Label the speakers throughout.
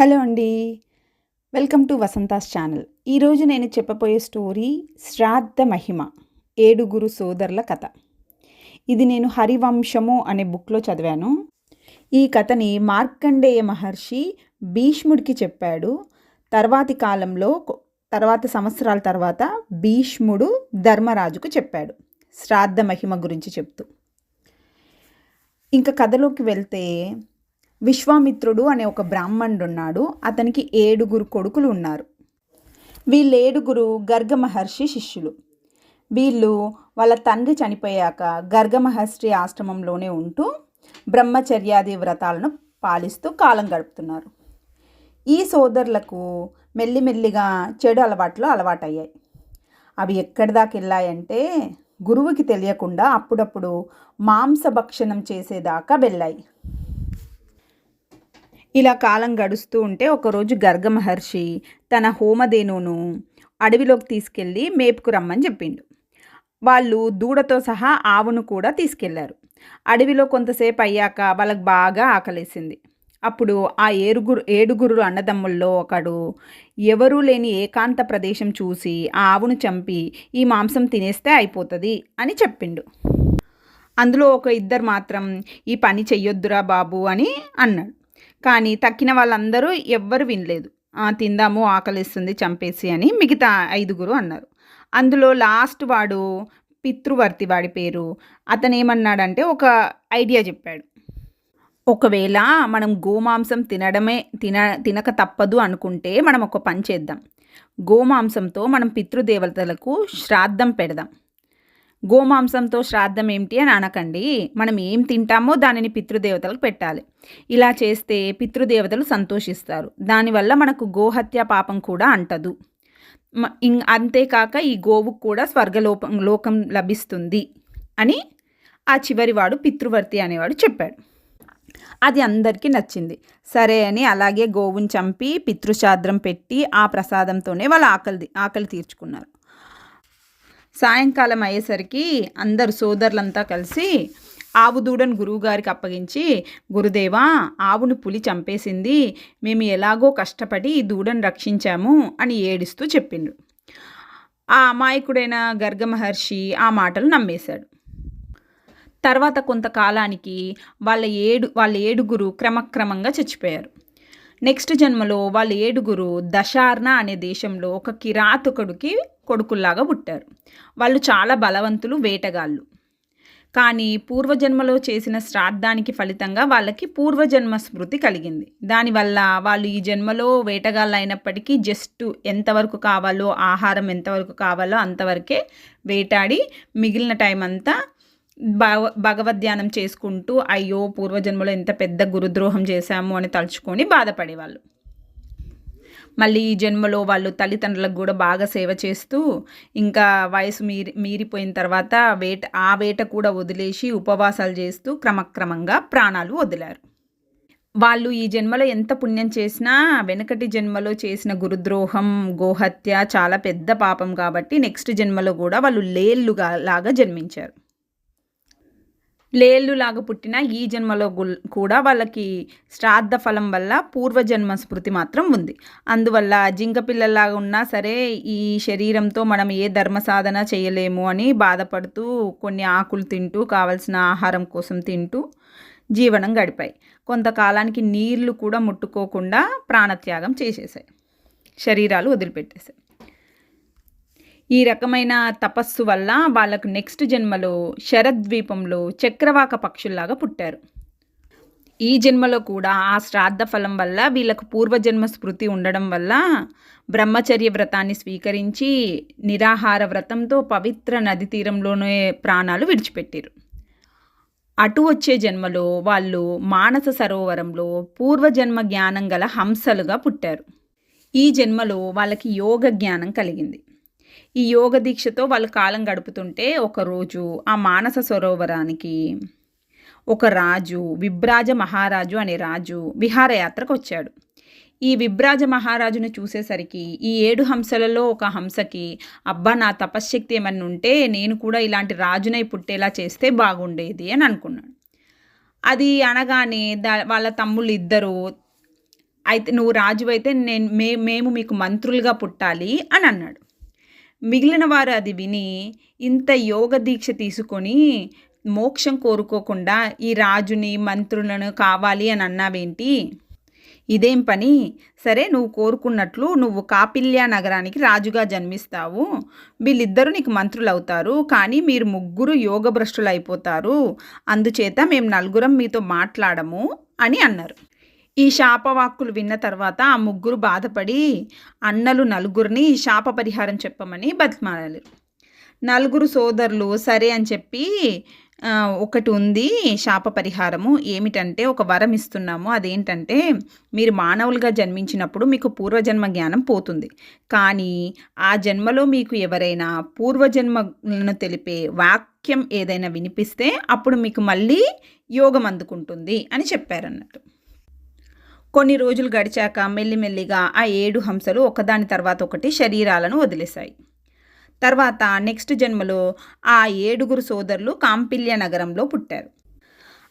Speaker 1: Hello అండి. Welcome to Vasantha's channel. ఈరోజు నేను చెప్పబోయే స్టోరీ శ్రాద్ధ మహిమ ఏడుగురు సోదరుల కథ. ఇది నేను హరివంశము అనే బుక్లో చదివాను. ఈ కథని మార్కండేయ మహర్షి భీష్ముడికి చెప్పాడు. తర్వాతి కాలంలో తర్వాత సంవత్సరాల తర్వాత భీష్ముడు ధర్మరాజుకు చెప్పాడు. శ్రాద్ధ మహిమ గురించి చెప్తూ. ఇంకా కథలోకి వెళ్తే విశ్వామిత్రుడు అనే ఒక బ్రాహ్మణుడు ఉన్నాడు అతనికి ఏడుగురు కొడుకులు ఉన్నారు. వీళ్ళు ఏడుగురు గర్గ మహర్షి శిష్యులు. వీళ్ళు వాళ్ళ తండ్రి చనిపోయాక గర్గ మహర్షి ఆశ్రమంలోనే ఉంటూ బ్రహ్మచర్యాది వ్రతాలను పాలిస్తూ కాలం గడుపుతున్నారు. ఈ సోదరులకు మెల్లిమెల్లిగా చెడు అలవాట్లు అలవాటయ్యాయి. అవి ఎక్కడి దాకా వెళ్ళాయంటే గురువుకి తెలియకుండా అప్పుడప్పుడు మాంసభక్షణం చేసేదాకా వెళ్ళాయి. ఇలా కాలం గడుస్తూ ఉంటే ఒకరోజు గర్గ మహర్షి తన హోమధేనును అడవిలోకి తీసుకెళ్ళి మేపుకు రమ్మని చెప్పిండు. వాళ్ళు దూడతో సహా ఆవును కూడా తీసుకెళ్ళారు. అడవిలో కొంతసేపు అయ్యాక వాళ్ళకి బాగా ఆకలేసింది. అప్పుడు ఆ ఏరుగురు ఏడుగురు అన్నదమ్ముల్లో ఒకడు ఎవరూ లేని ఏకాంత ప్రదేశం చూసి ఆ ఆవును చంపి ఈ మాంసం తినేస్తే అయిపోతుంది అని చెప్పిండు. అందులో ఒక ఇద్దరు మాత్రం ఈ పని చెయ్యొద్దురా బాబు అని అన్నాడు. కానీ తక్కిన వాళ్ళందరూ ఎవ్వరు వినలేదు. తిందాము ఆకలిస్తుంది చంపేసి అని మిగతా ఐదుగురు అన్నారు. అందులో లాస్ట్ వాడు పితృవర్తి వాడి పేరు. అతను ఏమన్నాడంటే ఒక ఐడియా చెప్పాడు. ఒకవేళ మనం గోమాంసం తినడమే తిన తినక తప్పదు అనుకుంటే మనం ఒక పని చేద్దాం. గోమాంసంతో మనం పితృదేవతలకు శ్రాద్ధం పెడదాం. గోమాంసంతో శ్రాద్ధం ఏమిటి అని అనకండి. మనం ఏం తింటామో దానిని పితృదేవతలకు పెట్టాలి. ఇలా చేస్తే పితృదేవతలు సంతోషిస్తారు. దానివల్ల మనకు గోహత్య పాపం కూడా అంటదు. ఇం- అంతేకాక ఈ గోవుకు కూడా స్వర్గలోపం లోకం లభిస్తుంది అని ఆ చివరివాడు పితృవర్తి అనేవాడు చెప్పాడు. అది అందరికీ నచ్చింది. సరే అని అలాగే గోవుని చంపి పితృశాద్రం పెట్టి ఆ ప్రసాదంతోనే వాళ్ళ ఆకలి ఆకలి తీర్చుకున్నారు. సాయంకాలం అయ్యేసరికి అందరు సోదరులంతా కలిసి ఆవు దూడను గురువుగారికి అప్పగించి గురుదేవా ఆవును పులి చంపేసింది. మేము ఎలాగో కష్టపడి ఈ దూడను రక్షించాము అని ఏడుస్తూ చెప్పిండు. ఆ అమాయకుడైన గర్గ మహర్షి ఆ మాటలు నమ్మేశాడు. తర్వాత కొంతకాలానికి వాళ్ళ ఏడు వాళ్ళ ఏడుగురు క్రమక్రమంగా చచ్చిపోయారు. నెక్స్ట్ జన్మలో వాళ్ళ ఏడుగురు దశార్ణ అనే దేశంలో ఒక కిరాతకుడికి కొడుకుల్లాగా పుట్టారు. వాళ్ళు చాలా బలవంతులు వేటగాళ్ళు. కానీ పూర్వజన్మలో చేసిన శ్రాద్ధానికి ఫలితంగా వాళ్ళకి పూర్వజన్మ స్మృతి కలిగింది. దానివల్ల వాళ్ళు ఈ జన్మలో వేటగాళ్ళు అయినప్పటికీ జస్ట్ ఎంతవరకు కావాలో ఆహారం ఎంతవరకు కావాలో అంతవరకే వేటాడి మిగిలిన టైం అంతా భగ భగవద్ధ్యానం చేసుకుంటూ అయ్యో పూర్వజన్మలో ఎంత పెద్ద గురుద్రోహం చేశాము అని తలుచుకొని బాధపడేవాళ్ళు. మళ్ళీ ఈ జన్మలో వాళ్ళు తల్లిదండ్రులకు కూడా బాగా సేవ చేస్తూ ఇంకా వయసు మీరి మీరిపోయిన తర్వాత వేట ఆ వేట కూడా వదిలేసి ఉపవాసాలు చేస్తూ క్రమక్రమంగా ప్రాణాలు వదిలారు. వాళ్ళు ఈ జన్మలో ఎంత పుణ్యం చేసినా వెనకటి జన్మలో చేసిన గురుద్రోహం గోహత్య చాలా పెద్ద పాపం కాబట్టి నెక్స్ట్ జన్మలో కూడా వాళ్ళు లేళ్ళుగా లాగా జన్మించారు. లేళ్ళులాగా పుట్టిన ఈ జన్మలో కూడా వాళ్ళకి శ్రాద్ధ ఫలం వల్ల పూర్వజన్మ స్మృతి మాత్రం ఉంది. అందువల్ల జింక పిల్లల్లాగా ఉన్నా సరే ఈ శరీరంతో మనం ఏ ధర్మ సాధన చేయలేము అని బాధపడుతూ కొన్ని ఆకులు తింటూ కావలసిన ఆహారం కోసం తింటూ జీవనం గడిపాయి. కొంతకాలానికి నీళ్ళు కూడా ముట్టుకోకుండా ప్రాణత్యాగం చేసేసాయి. శరీరాలు వదిలిపెట్టేశాయి ఈ రకమైన తపస్సు వల్ల వాళ్ళకు నెక్స్ట్ జన్మలో శరద్వీపంలో చక్రవాక పక్షుల్లాగా పుట్టారు. ఈ జన్మలో కూడా ఆ శ్రాద్ధ ఫలం వల్ల వీళ్ళకు పూర్వజన్మ స్మృతి ఉండడం వల్ల బ్రహ్మచర్య వ్రతాన్ని స్వీకరించి నిరాహార వ్రతంతో పవిత్ర నది తీరంలోనే ప్రాణాలు విడిచిపెట్టారు. అటు వచ్చే జన్మలో వాళ్ళు మానస సరోవరంలో పూర్వజన్మ జ్ఞానం గల హంసలుగా పుట్టారు. ఈ జన్మలో వాళ్ళకి యోగ జ్ఞానం కలిగింది. ఈ యోగ దీక్షతో వాళ్ళు కాలం గడుపుతుంటే ఒకరోజు ఆ మానస సరోవరానికి ఒక రాజు విభ్రాజ మహారాజు అనే రాజు విహారయాత్రకు వచ్చాడు. ఈ విభ్రాజ మహారాజును చూసేసరికి ఈ ఏడు హంసలలో ఒక హంసకి అబ్బా నా తపశ్శక్తి ఏమన్నా ఉంటే నేను కూడా ఇలాంటి రాజునై పుట్టేలా చేస్తే బాగుండేది అని అనుకున్నాడు. అది అనగానే దా వాళ్ళ తమ్ముళ్ళు ఇద్దరు అయితే నువ్వు రాజు అయితే నేను మే మేము మీకు మంత్రులుగా పుట్టాలి అని అన్నాడు. మిగిలిన వారు అది విని ఇంత యోగ దీక్ష తీసుకొని మోక్షం కోరుకోకుండా ఈ రాజుని మంత్రులను కావాలి అని అన్నావేంటి? ఇదేం పని? సరే నువ్వు కోరుకున్నట్లు నువ్వు కాపిల్య నగరానికి రాజుగా జన్మిస్తావు. వీళ్ళిద్దరూ నీకు మంత్రులు అవుతారు కానీ మీరు ముగ్గురు యోగభ్రష్టులు అయిపోతారు అందుచేత మేము నలుగురం మీతో మాట్లాడము అని అన్నారు. ఈ శాపవాక్కులు విన్న తర్వాత ఆ ముగ్గురు బాధపడి అన్నలు నలుగురిని శాప పరిహారం చెప్పమని బతిమాలారు. నలుగురు సోదరులు సరే అని చెప్పి ఒకటి ఉంది శాప పరిహారము. ఏమిటంటే ఒక వరం ఇస్తున్నాము. అదేంటంటే మీరు మానవులుగా జన్మించినప్పుడు మీకు పూర్వజన్మ జ్ఞానం పోతుంది. కానీ ఆ జన్మలో మీకు ఎవరైనా పూర్వజన్మలను తెలిపే వాక్యం ఏదైనా వినిపిస్తే అప్పుడు మీకు మళ్ళీ యోగం అందుకుంటుంది అని చెప్పారన్నట్టు. కొన్ని రోజులు గడిచాక మెల్లిమెల్లిగా ఆ ఏడు హంసలు ఒకదాని తర్వాత ఒకటి శరీరాలను వదిలేశాయి. తర్వాత నెక్స్ట్ జన్మలో ఆ ఏడుగురు సోదరులు కాంపిల్య నగరంలో పుట్టారు.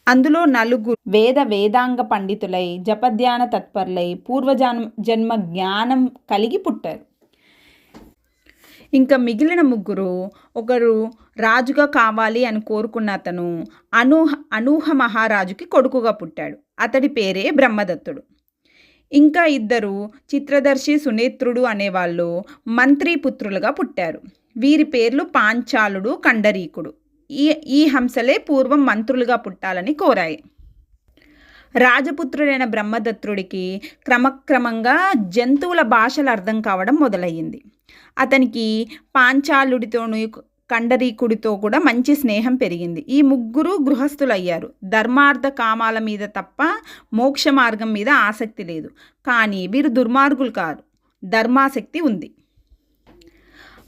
Speaker 1: అందులో నలుగురు వేద వేదాంగ పండితులై జపధ్యాన తత్పరులై పూర్వజన్మ జన్మ జ్ఞానం కలిగి పుట్టారు. ఇంకా మిగిలిన ముగ్గురు ఒకరు రాజుగా కావాలి అని కోరుకున్న అతను అనూహ అనూహ మహారాజుకి కొడుకుగా పుట్టాడు. అతడి పేరే బ్రహ్మదత్తుడు. ఇంకా ఇద్దరు చిత్రదర్శి సునేత్రుడు అనేవాళ్ళు మంత్రిపుత్రులుగా పుట్టారు. వీరి పేర్లు పాంచాలుడు కండరీకుడు. ఈ ఈ హంసలే పూర్వం మంత్రులుగా పుట్టాలని కోరాయి. రాజపుత్రుడైన బ్రహ్మదత్తుడికి క్రమక్రమంగా జంతువుల భాషలు అర్థం కావడం మొదలయ్యింది. అతనికి పాంచాలుడితోనూ కండరీకుడితో కూడా మంచి స్నేహం పెరిగింది. ఈ ముగ్గురు గృహస్థులయ్యారు. ధర్మార్థ కామాల మీద తప్ప మోక్ష మార్గం మీద ఆసక్తి లేదు. కానీ వీరు దుర్మార్గులు కారు. ధర్మాసక్తి ఉంది.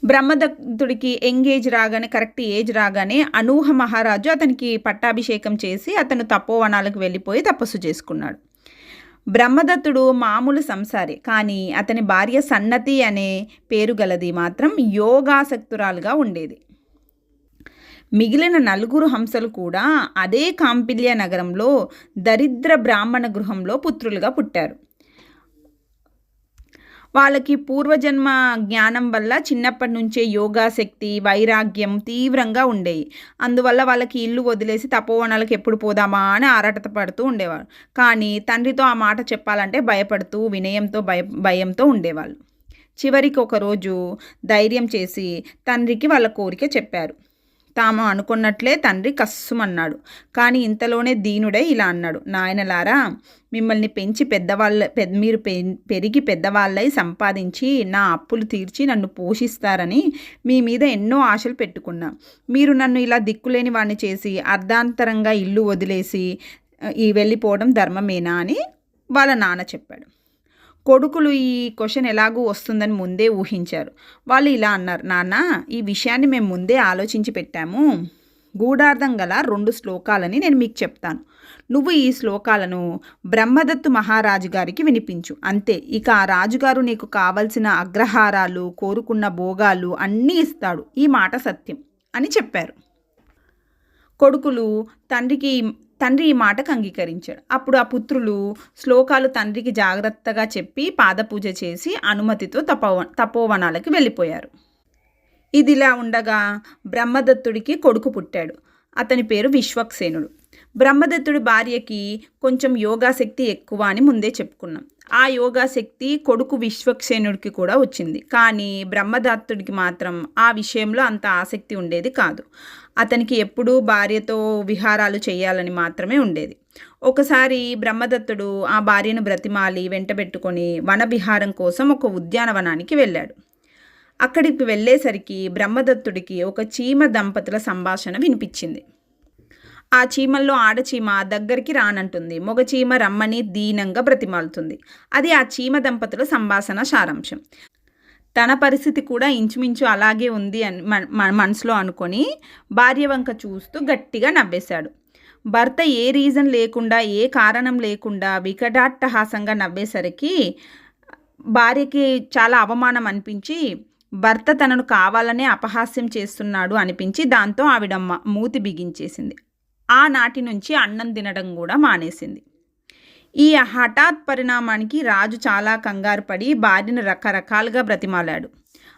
Speaker 1: బ్రహ్మదత్తుడికి యంగ్ ఏజ్ రాగానే కరెక్ట్ ఏజ్ రాగానే అనూహ మహారాజు అతనికి పట్టాభిషేకం చేసి అతను తపోవనాలకు వెళ్ళిపోయి తపస్సు చేసుకున్నాడు. బ్రహ్మదత్తుడు మామూలు సంసారి కానీ అతని భార్య సన్నతి అనే పేరు గలది మాత్రం యోగాసక్తురాలుగా ఉండేది. మిగిలిన నలుగురు హంసలు కూడా అదే కాంపిల్య నగరంలో దరిద్ర బ్రాహ్మణ గృహంలో పుత్రులుగా పుట్టారు. వాళ్ళకి పూర్వజన్మ జ్ఞానం వల్ల చిన్నప్పటి నుంచే యోగా శక్తి వైరాగ్యం తీవ్రంగా ఉండేవి అందువల్ల వాళ్ళకి ఇల్లు వదిలేసి తపోవనాలకు ఎప్పుడు పోదామా అని ఆరాటత పడుతూ ఉండేవారు. కానీ తండ్రితో ఆ మాట చెప్పాలంటే భయపడుతూ వినయంతో భయ భయంతో ఉండేవాళ్ళు. చివరికి ఒకరోజు ధైర్యం చేసి తండ్రికి వాళ్ళ కోరిక చెప్పారు. తాము అనుకున్నట్లే తండ్రి కస్సుమన్నాడు. కానీ ఇంతలోనే దీనుడే ఇలా అన్నాడు. నాయనలారా మిమ్మల్ని పెంచి పెద్దవాళ్ళ మీరు పెరిగి పెద్దవాళ్ళై సంపాదించి నా అప్పులు తీర్చి నన్ను పోషిస్తారని మీ మీద ఎన్నో ఆశలు పెట్టుకున్నా. మీరు నన్ను ఇలా దిక్కులేని వాడిని చేసి అర్ధాంతరంగా ఇల్లు వదిలేసి ఈ వెళ్ళిపోవడం ధర్మమేనా? అని వాళ్ళ నాన్న చెప్పాడు. కొడుకులు ఈ క్వశ్చన్ ఎలాగూ వస్తుందని ముందే ఊహించారు. వాళ్ళు ఇలా అన్నారు నాన్న ఈ విషయాన్ని మేము ముందే ఆలోచించి పెట్టాము. గూఢార్థం గల రెండు శ్లోకాలని నేను మీకు చెప్తాను. నువ్వు ఈ శ్లోకాలను బ్రహ్మదత్తు మహారాజు గారికి వినిపించు. అంతే ఇక ఆ రాజుగారు నీకు కావలసిన అగ్రహారాలు కోరుకున్న భోగాలు అన్నీ ఇస్తాడు. ఈ మాట సత్యం అని చెప్పారు. కొడుకులు తండ్రికి తండ్రి ఈ మాటకు అంగీకరించాడు. అప్పుడు ఆ పుత్రులు శ్లోకాలు తండ్రికి జాగ్రత్తగా చెప్పి పాదపూజ చేసి అనుమతితో తపో తపోవనాలకి వెళ్ళిపోయారు. ఇదిలా ఉండగా బ్రహ్మదత్తుడికి కొడుకు పుట్టాడు. అతని పేరు విశ్వక్సేనుడు. బ్రహ్మదత్తుడి భార్యకి కొంచెం యోగాశక్తి ఎక్కువ అని ముందే చెప్పుకున్నాం. ఆ యోగాశక్తి కొడుకు విశ్వక్సేనుడికి కూడా వచ్చింది. కానీ బ్రహ్మదత్తుడికి మాత్రం ఆ విషయంలో అంత ఆసక్తి ఉండేది కాదు. అతనికి ఎప్పుడూ భార్యతో విహారాలు చేయాలని మాత్రమే ఉండేది. ఒకసారి బ్రహ్మదత్తుడు ఆ భార్యను బ్రతిమాలి వెంటబెట్టుకొని వనవిహారం కోసం ఒక ఉద్యానవనానికి వెళ్ళాడు. అక్కడికి వెళ్ళేసరికి బ్రహ్మదత్తుడికి ఒక చీమ దంపతుల సంభాషణ వినిపించింది. ఆ చీమల్లో ఆడచీమ దగ్గరికి రానంటుంది. మగ చీమ రమ్మని దీనంగా బ్రతిమాలుతుంది. అది ఆ చీమ దంపతుల సంభాషణ సారాంశం. తన పరిస్థితి కూడా ఇంచుమించు అలాగే ఉంది అని మనసులో అనుకొని భార్య వంక చూస్తూ గట్టిగా నవ్వేశాడు. భర్త ఏ రీజన్ లేకుండా ఏ కారణం లేకుండా వికటాట్టహాసంగా నవ్వేసరికి భార్యకి చాలా అవమానం అనిపించి భర్త తనను కావాలనే అపహాస్యం చేస్తున్నాడు అనిపించి దాంతో ఆవిడ మూతి బిగించేసింది. ఆనాటి నుంచి అన్నం తినడం కూడా మానేసింది. ఈ హఠాత్ పరిణామానికి రాజు చాలా కంగారు పడి భార్యను రకరకాలుగా బ్రతిమాలాడు.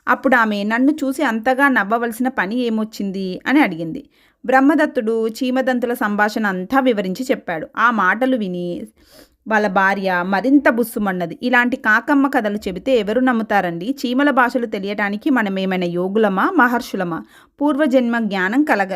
Speaker 1: అప్పుడు ఆమె నన్ను చూసి అంతగా నవ్వవలసిన పని ఏమొచ్చింది? అని అడిగింది. బ్రహ్మదత్తుడు చీమదంతుల సంభాషణ అంతా వివరించి చెప్పాడు. ఆ మాటలు విని వాళ్ళ భార్య మరింత బుస్సుమన్నది. ఇలాంటి కాకమ్మ కథలు చెబితే ఎవరు నమ్ముతారండి? చీమల భాషలు తెలియటానికి మనమేమైనా యోగులమా మహర్షులమా? పూర్వజన్మ జ్ఞానం కలగ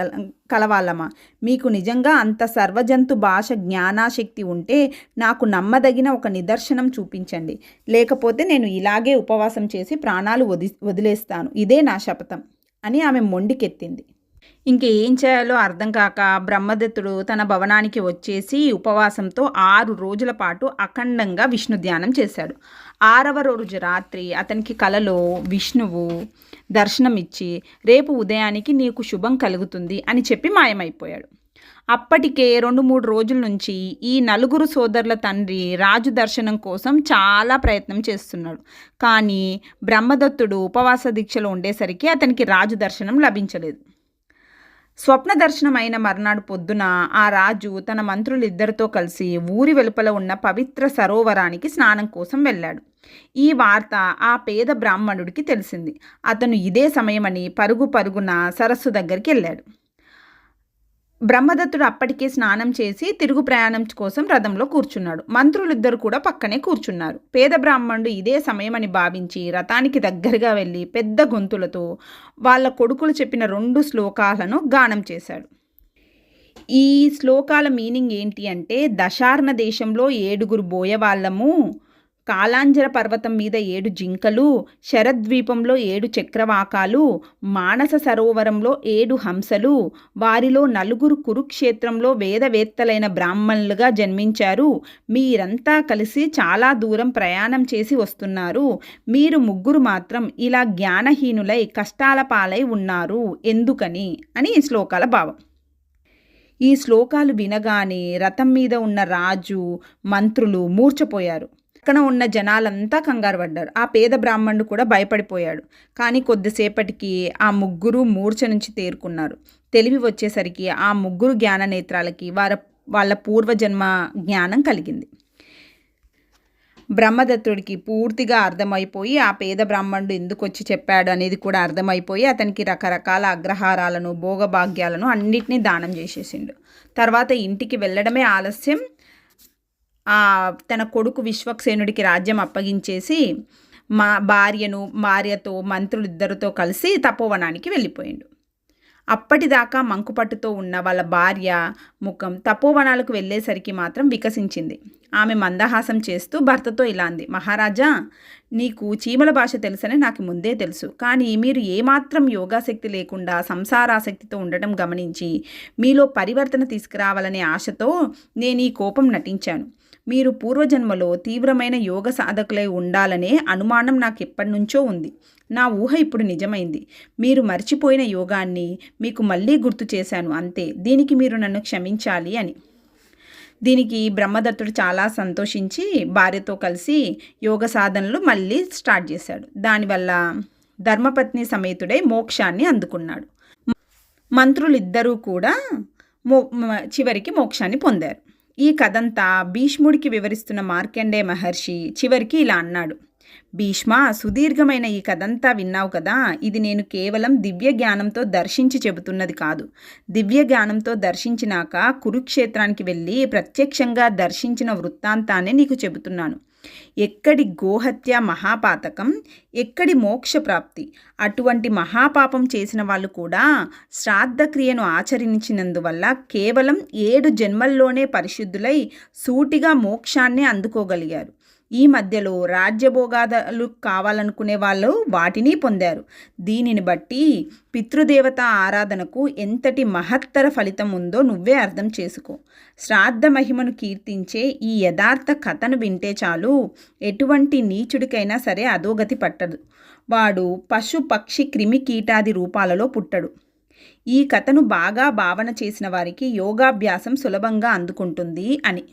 Speaker 1: కలవాలమా మీకు నిజంగా అంత సర్వజంతు భాష జ్ఞానాశక్తి ఉంటే నాకు నమ్మదగిన ఒక నిదర్శనం చూపించండి. లేకపోతే నేను ఇలాగే ఉపవాసం చేసి ప్రాణాలు వది వదిలేస్తాను. ఇదే నా శపథం అని ఆమె మొండికెత్తింది. ఇంక ఏం చేయాలో అర్థం కాక బ్రహ్మదత్తుడు తన భవనానికి వచ్చేసి ఉపవాసంతో ఆరు రోజుల పాటు అఖండంగా విష్ణు ధ్యానం చేశాడు. ఆరవ రోజు రాత్రి అతనికి కలలో విష్ణువు దర్శనమిచ్చి రేపు ఉదయానికి నీకు శుభం కలుగుతుంది అని చెప్పి మాయమైపోయాడు. అప్పటికే రెండు మూడు రోజుల నుంచి ఈ నలుగురు సోదరుల తండ్రి రాజు దర్శనం కోసం చాలా ప్రయత్నం చేస్తున్నాడు. కానీ బ్రహ్మదత్తుడు ఉపవాస దీక్షలో ఉండేసరికి అతనికి రాజు దర్శనం లభించలేదు. స్వప్న దర్శనం అయిన మర్నాడు పొద్దున ఆ రాజు తన మంత్రులిద్దరితో కలిసి ఊరి వెలుపల ఉన్న పవిత్ర సరోవరానికి స్నానం కోసం వెళ్ళాడు. ఈ వార్త ఆ పేద బ్రాహ్మణుడికి తెలిసింది. అతను ఇదే సమయమని పరుగు పరుగున సరస్సు దగ్గరికి వెళ్ళాడు. బ్రహ్మదత్తుడు అప్పటికే స్నానం చేసి తిరుగు ప్రయాణం కోసం రథంలో కూర్చున్నాడు. మంత్రులిద్దరు కూడా పక్కనే కూర్చున్నారు. పేద బ్రాహ్మణుడు ఇదే సమయమని భావించి రథానికి దగ్గరగా వెళ్ళి పెద్ద గొంతులతో వాళ్ళ కొడుకులు చెప్పిన రెండు శ్లోకాలను గానం చేశాడు. ఈ శ్లోకాల మీనింగ్ ఏంటి అంటే దశార్ణ దేశంలో ఏడుగురు బోయవాళ్ళము కాలాంజర పర్వతం మీద ఏడు జింకలు శరద్వీపంలో ఏడు చక్రవాకాలు మానస సరోవరంలో ఏడు హంసలు వారిలో నలుగురు కురుక్షేత్రంలో వేదవేత్తలైన బ్రాహ్మణులుగా జన్మించారు. మీరంతా కలిసి చాలా దూరం ప్రయాణం చేసి వస్తున్నారు. మీరు ముగ్గురు మాత్రం ఇలా జ్ఞానహీనులై కష్టాల పాలై ఉన్నారు. ఎందుకని? అని ఈ శ్లోకాల భావం. ఈ శ్లోకాలు వినగానే రథం మీద ఉన్న రాజు మంత్రులు మూర్చపోయారు పక్కన ఉన్న జనాలంతా కంగారు పడ్డారు. ఆ పేద బ్రాహ్మణుడు కూడా భయపడిపోయాడు. కానీ కొద్దిసేపటికి ఆ ముగ్గురు మూర్ఛ నుంచి తేరుకున్నారు. తెలివి వచ్చేసరికి ఆ ముగ్గురు జ్ఞాన నేత్రాలకి వారి వాళ్ళ పూర్వజన్మ జ్ఞానం కలిగింది. బ్రహ్మదత్తుడికి పూర్తిగా అర్థమైపోయి ఆ పేద బ్రాహ్మణుడు ఎందుకు వచ్చి చెప్పాడు అనేది కూడా అర్థమైపోయి అతనికి రకరకాల అగ్రహారాలను భోగభాగ్యాలను అన్నిటినీ దానం చేసేసిండు. తర్వాత ఇంటికి వెళ్ళడమే ఆలస్యం. తన కొడుకు విశ్వక్సేనుడికి రాజ్యం అప్పగించేసి మా భార్యను భార్యతో మంత్రులు ఇద్దరితో కలిసి తపోవనానికి వెళ్ళిపోయిండు. అప్పటిదాకా మంకుపట్టుతో ఉన్న వాళ్ళ భార్య ముఖం తపోవనాలకు వెళ్ళేసరికి మాత్రం వికసించింది. ఆమె మందహాసం చేస్తూ భర్తతో ఇలా అంది మహారాజా నీకు చీమల భాష తెలుసని నాకు ముందే తెలుసు. కానీ మీరు ఏమాత్రం యోగాశక్తి లేకుండా సంసారాసక్తితో ఉండటం గమనించి మీలో పరివర్తన తీసుకురావాలనే ఆశతో నేను ఈ కోపం నటించాను. మీరు పూర్వజన్మలో తీవ్రమైన యోగ సాధకులై ఉండాలనే అనుమానం నాకు ఎప్పటి నుంచో ఉంది. నా ఊహ ఇప్పుడు నిజమైంది. మీరు మర్చిపోయిన యోగాన్ని మీకు మళ్ళీ గుర్తు చేశాను. అంతే. దీనికి మీరు నన్ను క్షమించాలి అని. దీనికి బ్రహ్మదత్తుడు చాలా సంతోషించి భార్యతో కలిసి యోగ సాధనలు మళ్ళీ స్టార్ట్ చేశాడు. దానివల్ల ధర్మపత్ని సమేతుడై మోక్షాన్ని అందుకున్నాడు. మంత్రులిద్దరూ కూడా మో చివరికి మోక్షాన్ని పొందారు. ఈ కథంతా భీష్ముడికి వివరిస్తున్న మార్కండే మహర్షి చివరికి ఇలా అన్నాడు. భీష్మ సుదీర్ఘమైన ఈ కథంతా విన్నావు కదా ఇది నేను కేవలం దివ్య జ్ఞానంతో దర్శించి చెబుతున్నది కాదు. దివ్య జ్ఞానంతో దర్శించినాక కురుక్షేత్రానికి వెళ్ళి ప్రత్యక్షంగా దర్శించిన వృత్తాంతాన్ని నీకు చెబుతున్నాను. ఎక్కడి గోహత్య మహాపాతకం ఎక్కడి మోక్ష ప్రాప్తి అటువంటి మహాపాపం చేసిన వాళ్ళు కూడా శ్రాద్ధక్రియను ఆచరించినందువల్ల కేవలం ఏడు జన్మల్లోనే పరిశుద్ధులై సూటిగా మోక్షాన్ని అందుకోగలిగారు. ఈ మధ్యలో రాజ్యభోగాదాలు కావాలనుకునే వాళ్ళు వాటిని పొందారు. దీనిని బట్టి పితృదేవత ఆరాధనకు ఎంతటి మహత్తర ఫలితం ఉందో నువ్వే అర్థం చేసుకో. శ్రాద్ధ మహిమను కీర్తించే ఈ యథార్థ కథను వింటే చాలు ఎటువంటి నీచుడికైనా సరే అధోగతి పట్టదు. వాడు పశు పక్షి క్రిమి కీటాది రూపాలలో పుట్టడు. ఈ కథను బాగా భావన చేసిన వారికి యోగాభ్యాసం సులభంగా అందుకుంటుంది అని.